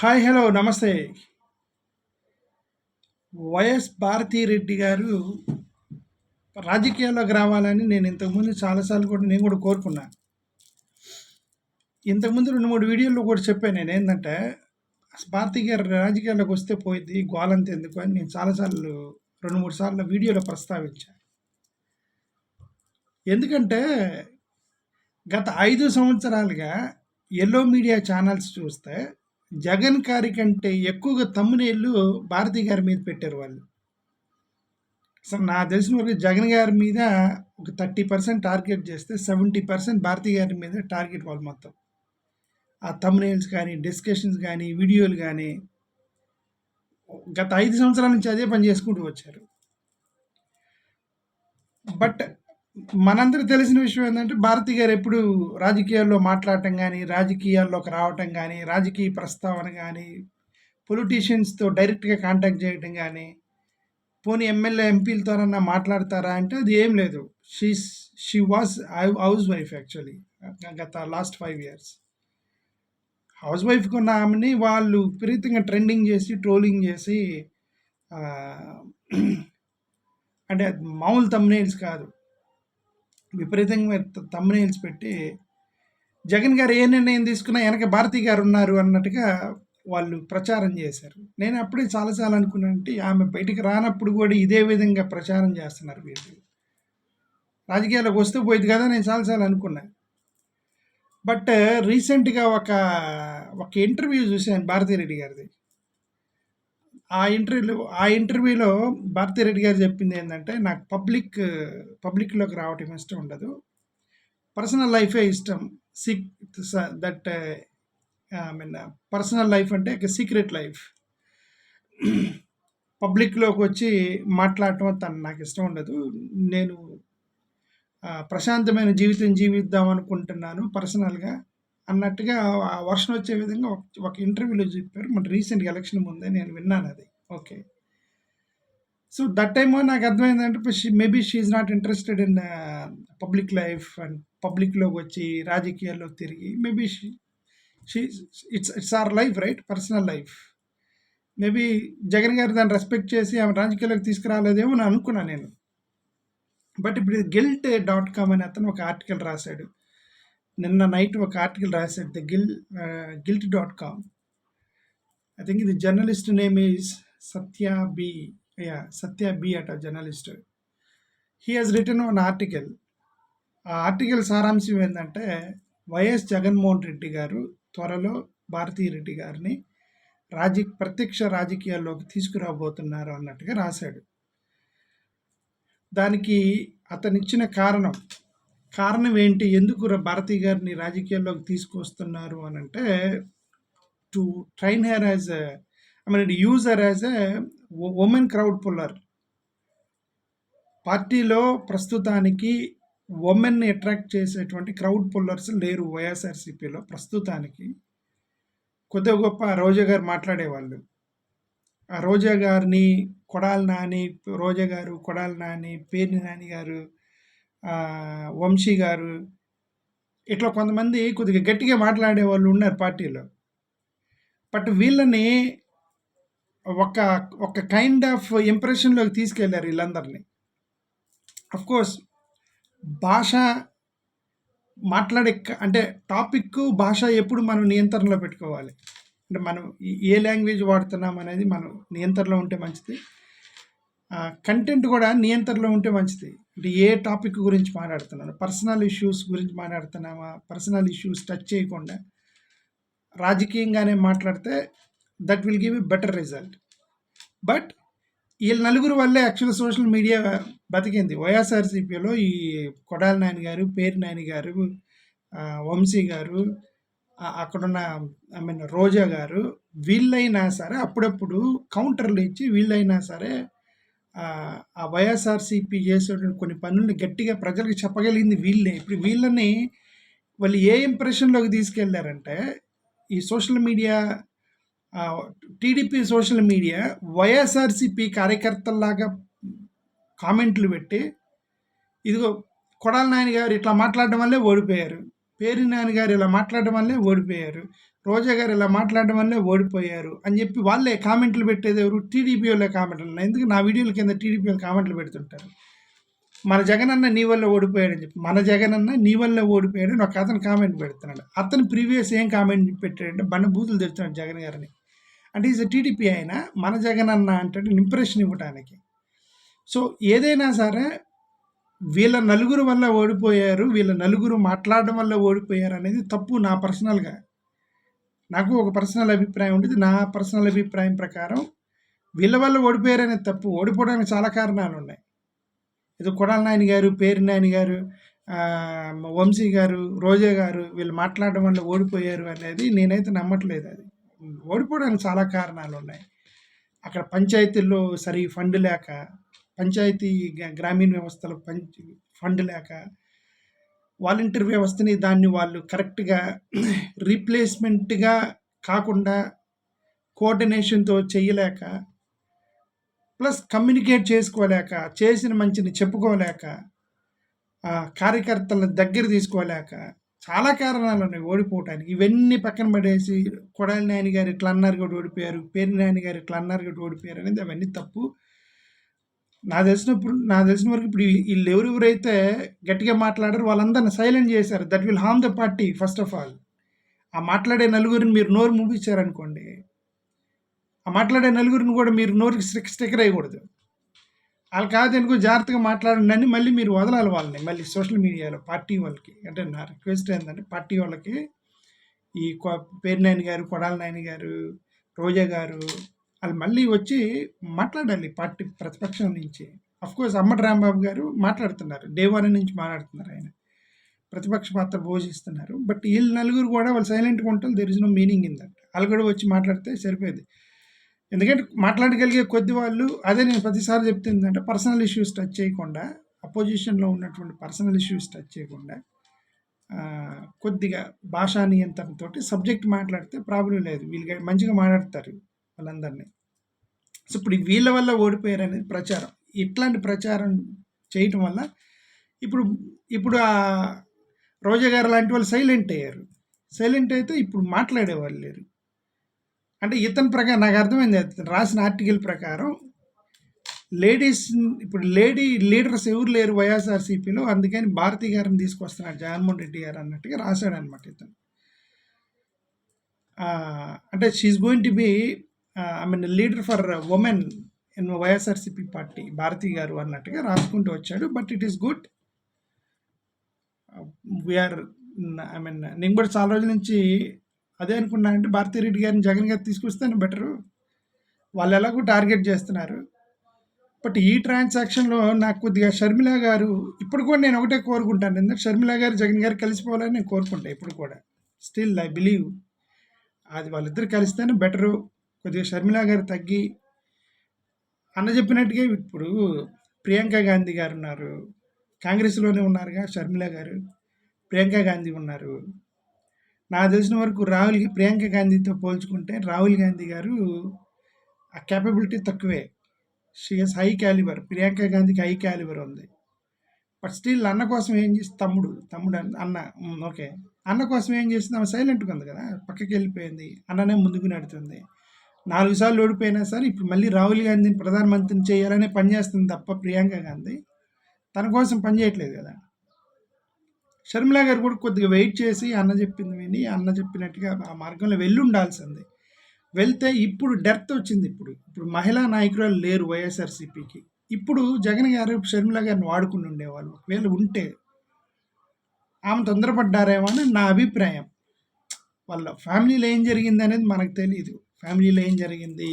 Hi hello నమస్తే. YS Bharathi Reddy గారు రాజకీయాల్లోకి రావాలని నేను ఇంతకుముందు చాలాసార్లు కూడా నేను కూడా కోరుకున్నాను. ఇంతకుముందు రెండు మూడు వీడియోల్లో కూడా చెప్పాను నేను ఏంటంటే భారతీ గారు రాజకీయాల్లోకి వస్తే పోయింది గోలంత ఎందుకు అని నేను చాలాసార్లు రెండు మూడు సార్లు వీడియోలో ప్రస్తావించాను. ఎందుకంటే గత ఐదు సంవత్సరాలుగా ఎల్లో మీడియా ఛానల్స్ చూస్తే జగన్ గారి కంటే ఎక్కువగా తమ్మునేళ్ళు భారతి గారి మీద పెట్టారు వాళ్ళు. అసలు నాకు తెలిసిన వరకు జగన్ గారి మీద ఒక థర్టీ పర్సెంట్ టార్గెట్ చేస్తే సెవెంటీ పర్సెంట్ భారతి గారి మీద టార్గెట్ వాళ్ళు మొత్తం. ఆ తమ్మునేల్స్ కానీ డిస్కషన్స్ కానీ వీడియోలు కానీ గత ఐదు సంవత్సరాల నుంచి అదే పని చేసుకుంటూ వచ్చారు. బట్ మనందరికి తెలిసిన విషయం ఏంటంటే భారతి గారు ఎప్పుడు రాజకీయాల్లో మాట్లాడటం కానీ రాజకీయాల్లోకి రావటం కానీ రాజకీయ ప్రస్తావన కానీ పొలిటీషియన్స్తో డైరెక్ట్గా కాంటాక్ట్ చేయటం కానీ పోనీ ఎమ్మెల్యే ఎంపీలతోనన్నా మాట్లాడతారా అంటే అది ఏం లేదు. She she was house wife actually గత లాస్ట్ ఫైవ్ ఇయర్స్ హౌస్ వైఫ్కి ఉన్న ఆమెని వాళ్ళు విపరీతంగా ట్రెండింగ్ చేసి ట్రోలింగ్ చేసి అంటే మామూలు తమ్నేల్స్ కాదు. విపరీతంగా తమ్మునేల్స్ పెట్టి జగన్ గారు ఏ నిర్ణయం తీసుకున్నా వెనక భారతి గారు ఉన్నారు అన్నట్టుగా వాళ్ళు ప్రచారం చేశారు. నేను అప్పుడే చాలాసార్లు అనుకున్నానంటే ఆమె బయటికి రానప్పుడు కూడా ఇదే విధంగా ప్రచారం చేస్తున్నారు వీళ్ళు. రాజకీయాలకు వస్తూ పోయింది కదా నేను చాలాసార్లు అనుకున్నా. బట్ రీసెంట్గా ఒక ఒక ఇంటర్వ్యూ చూశాను భారతీరెడ్డి గారిది. ఆ ఇంటర్వ్యూలో ఆ ఇంటర్వ్యూలో భారతిరెడ్డి గారు చెప్పింది ఏంటంటే నాకు పబ్లిక్ పబ్లిక్లోకి రావటం ఇష్టం ఉండదు. పర్సనల్ లైఫే ఇష్టం. Seek that I mean personal life అంటే సీక్రెట్ లైఫ్. పబ్లిక్లోకి వచ్చి మాట్లాడటం తను నాకు ఇష్టం ఉండదు. నేను ప్రశాంతమైన జీవితం జీవిద్దాం అనుకుంటున్నాను పర్సనల్గా. అన్నట్టుగా వర్షం వచ్చే విధంగా ఒక ఇంటర్వ్యూలో చెప్పారు. మన రీసెంట్ ఎలక్షన్ ముందే నేను విన్నాను అది. ఓకే. సో దట్ టైమ్ నాకు అర్థమైందంటే maybe she's not interested in public life and పబ్లిక్లోకి వచ్చి రాజకీయాల్లో తిరిగి maybe she she it's it's our life right? Personal life. Maybe Jagan గారు దాన్ని రెస్పెక్ట్ చేసి ఆమె రాజకీయాల్లోకి తీసుకురాలేదేమో అని అనుకున్నాను నేను. బట్ ఇప్పుడు గిల్ట్ డాట్ కామ్ అని అతను ఒక ఆర్టికల్ రాశాడు. నిన్న నైట్ ఒక ఆర్టికల్ రాశాడు the gil guilt dot com. I think ఇది journalist name is Satya B yeah Satya B అట journalist he has return one article ఆ ఆర్టికల్ సారాంశం ఏంటంటే వైఎస్ జగన్మోహన్ రెడ్డి గారు త్వరలో భారతీయ రెడ్డి గారిని రాజీ ప్రత్యక్ష రాజకీయాల్లోకి తీసుకురాబోతున్నారు అన్నట్టుగా రాశాడు. దానికి అతనిచ్చిన కారణం కారణం ఏంటి? ఎందుకు భారతి గారిని రాజకీయాల్లోకి తీసుకొస్తున్నారు అని అంటే to train her as I mean use her as a women crowd puller. పార్టీలో ప్రస్తుతానికి ఉమెన్ని అట్రాక్ట్ చేసేటువంటి క్రౌడ్ పుల్లర్స్ లేరు వైఎస్ఆర్సీపీలో ప్రస్తుతానికి. కొద్దిగా గొప్ప రోజా గారు మాట్లాడేవాళ్ళు. ఆ రోజా గారిని కొడాలి నాని రోజా గారు కొడాలి నాని పేర్ని నాని గారు వంశీ గారు ఇట్లా కొంతమంది కొద్దిగా గట్టిగా మాట్లాడే వాళ్ళు ఉన్నారు పార్టీలో. బట్ వీళ్ళని ఒక ఒక కైండ్ ఆఫ్ ఇంప్రెషన్లోకి తీసుకెళ్ళారు వీళ్ళందరినీ. కోర్స్ భాష మాట్లాడే అంటే టాపిక్ భాష ఎప్పుడు మనం నియంత్రణలో పెట్టుకోవాలి. అంటే మనం ఏ లాంగ్వేజ్ వాడుతున్నాం అనేది మనం నియంత్రణలో ఉంటే మంచిది. కంటెంట్ కూడా నియంత్రణలో ఉంటే మంచిది. అంటే ఏ టాపిక్ గురించి మాట్లాడుతున్నాను పర్సనల్ ఇష్యూస్ గురించి మాట్లాడుతున్నామా పర్సనల్ ఇష్యూస్ టచ్ చేయకుండా రాజకీయంగానే మాట్లాడితే that will give a better result but వీళ్ళ నలుగురు వల్లే యాక్చువల్ సోషల్ మీడియా బతికింది. వైఎస్ఆర్సీపీలో ఈ కొడాల నాని గారు పేరు నాని గారు వంశీ గారు అక్కడున్న ఐ మీన్ రోజా గారు వీళ్ళైనా సరే అప్పుడప్పుడు కౌంటర్లు ఇచ్చి వీళ్ళైనా సరే ఆ వైఎస్ఆర్సీపీ చేసేటువంటి కొన్ని పనుల్ని గట్టిగా ప్రజలకు చెప్పగలిగింది వీళ్ళే. ఇప్పుడు వీళ్ళని వాళ్ళు ఏ ఇంప్రెషన్లోకి తీసుకెళ్ళారంటే ఈ social media TDP social media YSRCP కార్యకర్తల్లాగా కామెంట్లు పెట్టి ఇదిగో కొడాల నాయన గారు ఇట్లా మాట్లాడడం వల్లే ఓడిపోయారు. పేరు నాయన గారు ఇలా మాట్లాడడం వల్లే ఓడిపోయారు. రోజా గారు ఇలా మాట్లాడడం వల్లే ఓడిపోయారు అని చెప్పి వాళ్ళే కామెంట్లు పెట్టేది ఎవరు? టీడీపీ వాళ్ళే కామెంట్లు ఎందుకు నా వీడియోల కింద టీడీపీ వాళ్ళు కామెంట్లు పెడుతుంటారు? మన జగనన్న నీ వల్ల ఓడిపోయాడని చెప్పి మన జగనన్న నీ వల్ల ఓడిపోయాడు అని ఒక అతను కామెంట్ పెడుతున్నాడు. అతను ప్రీవియస్ ఏం కామెంట్ పెట్టాడంటే బండ బూతులు తెడుతున్నాడు జగన్ గారిని. అంటే ఈజ్ టీడీపీ అయినా మన జగనన్న అంటే ఇంప్రెషన్ ఇవ్వడానికి సో ఏదైనా సరే వీళ్ళ నలుగురు వల్ల ఓడిపోయారు వీళ్ళ నలుగురు మాట్లాడడం వల్ల ఓడిపోయారు అనేది తప్పు నా పర్సనల్గా నాకు ఒక పర్సనల్ అభిప్రాయం ఉంటుంది నా పర్సనల్ అభిప్రాయం ప్రకారం వీళ్ళ వల్ల ఓడిపోయారు అనేది తప్పు. ఓడిపోవడానికి చాలా కారణాలు ఉన్నాయి. ఇది కొడాల నాయని గారు పేరు నాయని గారు వంశీ గారు రోజా గారు వీళ్ళు మాట్లాడడం వల్ల ఓడిపోయారు అనేది నేనైతే నమ్మట్లేదు అది. ఓడిపోవడానికి చాలా కారణాలు ఉన్నాయి. అక్కడ పంచాయతీల్లో సరి ఫండ్ లేక పంచాయతీ గ్రామీణ వ్యవస్థలో పంచ ఫండ్ లేక వాలంటీర్ వ్యవస్థని దాన్ని వాళ్ళు కరెక్ట్గా రీప్లేస్మెంట్గా కాకుండా కోఆర్డినేషన్తో చేయలేక ప్లస్ కమ్యూనికేట్ చేసుకోలేక చేసిన మంచిని చెప్పుకోలేక కార్యకర్తలను దగ్గర తీసుకోలేక చాలా కారణాలు ఉన్నాయి ఓడిపోవటానికి. ఇవన్నీ పక్కన పడేసి కొడాలి నాయని గారు ఇట్లా అన్నారు కూడా ఓడిపోయారు పేరు నాయని గారు ఇట్లా అన్నారు కూడా ఓడిపోయారు అనేది అవన్నీ తప్పు. నా తెలిసినప్పుడు నా తెలిసిన వరకు ఇప్పుడు వీళ్ళు ఎవరెవరైతే గట్టిగా మాట్లాడారు వాళ్ళందరిని సైలెంట్ చేశారు. That will harm the party first of all ఆ మాట్లాడే నలుగురిని మీరు నోరు ముగించారనుకోండి ఆ మాట్లాడే నలుగురిని కూడా మీరు నోరుకి స్టిక్ స్టిక్కర్ అయ్యకూడదు వాళ్ళు కాదు ఎందుకు జాగ్రత్తగా మాట్లాడండి అని మళ్ళీ మీరు వదలాలి వాళ్ళని. మళ్ళీ సోషల్ మీడియాలో పార్టీ వాళ్ళకి అంటే నా రిక్వెస్ట్ ఏంటంటే పార్టీ వాళ్ళకి ఈ పేరు నాయని గారు కొడాల నాయని గారు రోజా గారు వాళ్ళు మళ్ళీ వచ్చి మాట్లాడాలి పార్టీ ప్రతిపక్షం నుంచి. కోర్స్ అమ్మటి రాంబాబు గారు మాట్లాడుతున్నారు. దేవాలయం నుంచి మాట్లాడుతున్నారు ఆయన. ప్రతిపక్ష పాత్ర భోజిస్తున్నారు. బట్ వీళ్ళు నలుగురు కూడా వాళ్ళు సైలెంట్గా ఉంటారు. There is no meaning in that వాళ్ళు కూడా వచ్చి మాట్లాడితే సరిపోయేది. ఎందుకంటే మాట్లాడగలిగే కొద్ది వాళ్ళు అదే నేను ప్రతిసారి చెప్తుంది అంటే పర్సనల్ ఇష్యూస్ టచ్ చేయకుండా అపోజిషన్లో ఉన్నటువంటి పర్సనల్ ఇష్యూస్ టచ్ చేయకుండా కొద్దిగా భాషా నియంత్రణతోటి సబ్జెక్ట్ మాట్లాడితే ప్రాబ్లం లేదు. వీళ్ళు మంచిగా మాట్లాడతారు. వాళ్ళందరినీ. సో ఇప్పుడు వీళ్ళ వల్ల ఓడిపోయారు అనేది ప్రచారం. ఇట్లాంటి ప్రచారం చేయటం వల్ల ఇప్పుడు ఇప్పుడు ఆ రోజా గారు లాంటి వాళ్ళు సైలెంట్ అయ్యారు. సైలెంట్ అయితే ఇప్పుడు మాట్లాడేవాళ్ళు లేరు. అంటే ఇతని ప్రకారం నాకు అర్థమైంది. రాసిన ఆర్టికల్ ప్రకారం లేడీస్ ఇప్పుడు లేడీ లీడర్స్ ఎవరు లేరు వైఎస్ఆర్సీపీలో. అందుకని భారతి గారిని తీసుకొస్తున్నారు. జగన్మోహన్ రెడ్డి గారు అన్నట్టుగా రాశాడనమాట ఇతను. అంటే she's going to be I mean leader for women in YSRCP party Bharathi గారు అన్నట్టుగా రాసుకుంటూ వచ్చాడు. But it is good we are I mean నేను కూడా చాలా రోజుల నుంచి అదే అనుకున్నానంటే భారతీ రెడ్డి గారిని జగన్ గారు తీసుకొస్తేనే బెటరు వాళ్ళు ఎలాగో టార్గెట్ చేస్తున్నారు. బట్ ఈ ట్రాన్సాక్షన్లో నాకు కొద్దిగా షర్మిల గారు ఇప్పుడు కూడా నేను ఒకటే కోరుకుంటాను. ఎందుకంటే షర్మిల గారు జగన్ గారు కలిసిపోవాలని నేను కోరుకుంటాను ఇప్పుడు కూడా. స్టిల్ ఐ బిలీవ్ అది వాళ్ళిద్దరు కలిస్తేనే బెటరు కొద్దిగా షర్మిల గారు తగ్గి అన్న చెప్పినట్టుగా ఇప్పుడు ప్రియాంక గాంధీ గారు ఉన్నారు. కాంగ్రెస్లోనే ఉన్నారుగా షర్మిల గారు. ప్రియాంక గాంధీ ఉన్నారు. నాకు తెలిసిన వరకు రాహుల్ ప్రియాంక గాంధీతో పోల్చుకుంటే రాహుల్ గాంధీ గారు ఆ క్యాపబిలిటీ తక్కువే. షీఎస్ హై క్యాలిబర్ ప్రియాంక గాంధీకి హై క్యాలిబర్ ఉంది. బట్ స్టిల్ అన్న కోసం ఏం చేసి తమ్ముడు తమ్ముడు అన్న ఓకే అన్న కోసం ఏం చేసింది? ఆమె సైలెంట్గా ఉంది కదా. పక్కకి వెళ్ళిపోయింది అన్ననే ముందుకు నడుతుంది. నాలుగు సార్లు ఓడిపోయినా సరే ఇప్పుడు మళ్ళీ రాహుల్ గాంధీని ప్రధానమంత్రిని చేయాలనే పనిచేస్తుంది తప్ప ప్రియాంక గాంధీ. తన కోసం పనిచేయట్లేదు కదా. షర్మిల గారు కూడా కొద్దిగా వెయిట్ చేసి అన్న చెప్పింది విని అన్న చెప్పినట్టుగా ఆ మార్గంలో వెళ్ళి ఉండాల్సింది వెళ్తే ఇప్పుడు డెర్త్ వచ్చింది ఇప్పుడు. ఇప్పుడు మహిళా నాయకురాలు లేరు వైఎస్ఆర్సీపీకి. ఇప్పుడు జగన్ గారు షర్మిల గారిని వాడుకుని ఉండేవాళ్ళు. ఒకవేళ ఉంటే ఆమె తొందరపడ్డారేమో అని నా అభిప్రాయం. వాళ్ళ ఫ్యామిలీలో ఏం జరిగింది అనేది మనకు తెలియదు ఫ్యామిలీలో ఏం జరిగింది?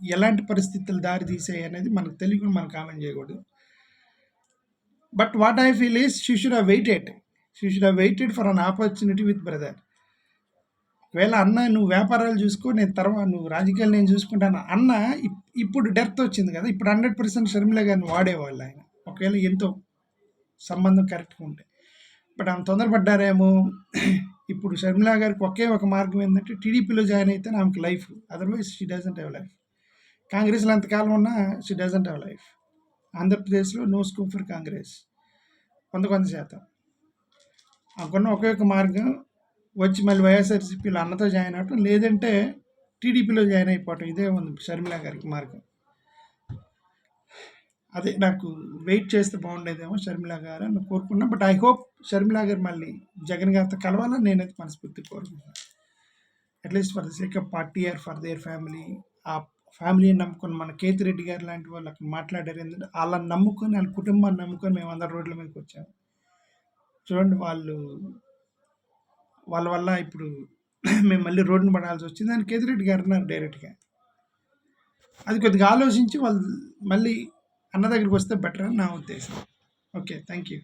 ఎలాంటి పరిస్థితులు దారి తీసాయి అనేది మనకు తెలియకుండా మనం కామెంట్ చేయకూడదు. But what I feel is she should have waited. She should have waited for an opportunity with brother. ఒకవేళ అన్న నువ్వు వ్యాపారాలు చూసుకో నేను తర్వాత నువ్వు రాజకీయాలు నేను చూసుకుంటాను అన్న ఇప్పుడు డెత్ వచ్చింది కదా. ఇప్పుడు హండ్రెడ్ పర్సెంట్ షర్మిల గారిని వాడేవాళ్ళు ఆయన. ఒకవేళ ఎంతో సంబంధం కరెక్ట్గా ఉంటే. బట్ ఆమె తొందరపడ్డారేమో ఇప్పుడు షర్మిలా గారికి ఒకే ఒక మార్గం ఏంటంటే టీడీపీలో జాయిన్ అయితే ఆమెకు life. Otherwise she doesn't have life కాంగ్రెస్లో ఎంతకాలం ఉన్నా షీ డజంట్ హ్యావ్ లైఫ్ ఆంధ్రప్రదేశ్లో నో స్కోప్ ఫర్ కాంగ్రెస్. కొంత కొంత శాతం. ఆమెకున్న ఒకే ఒక మార్గం వచ్చి మళ్ళీ వైఎస్ఆర్సీపీలో అన్నతో జాయిన్ అవ్వటం లేదంటే టీడీపీలో జాయిన్ అయిపోవటం. ఇదే ఉంది షర్మిలా గారికి మార్గం. అదే నాకు వెయిట్ చేస్తే బాగుండేదేమో షర్మిల గారు అని కోరుకున్నా బట్ ఐ హోప్ షర్మిల గారు మళ్ళీ జగన్ గారితో కలవాలని నేనైతే మనస్ఫూర్తి కోరుకుంటున్నాను. At least for the sake of party or for their family ఆ ఫ్యామిలీని నమ్ముకొని మన కేతిరెడ్డి గారు లాంటి వాళ్ళు అక్కడ మాట్లాడారు. ఎందుకంటే వాళ్ళని నమ్ముకొని వాళ్ళ కుటుంబాన్ని నమ్ముకొని మేము అందరం రోడ్ల మీదకి వచ్చాము చూడండి వాళ్ళు వాళ్ళ వల్ల ఇప్పుడు మేము మళ్ళీ రోడ్డును పడాల్సి వచ్చింది. అని కేతిరెడ్డి గారు అన్నారు డైరెక్ట్గా. అది కొద్దిగా ఆలోచించి వాళ్ళు మళ్ళీ అన్న దగ్గరికి వస్తే బెటర్? అని నా ఉద్దేశం. Okay thank you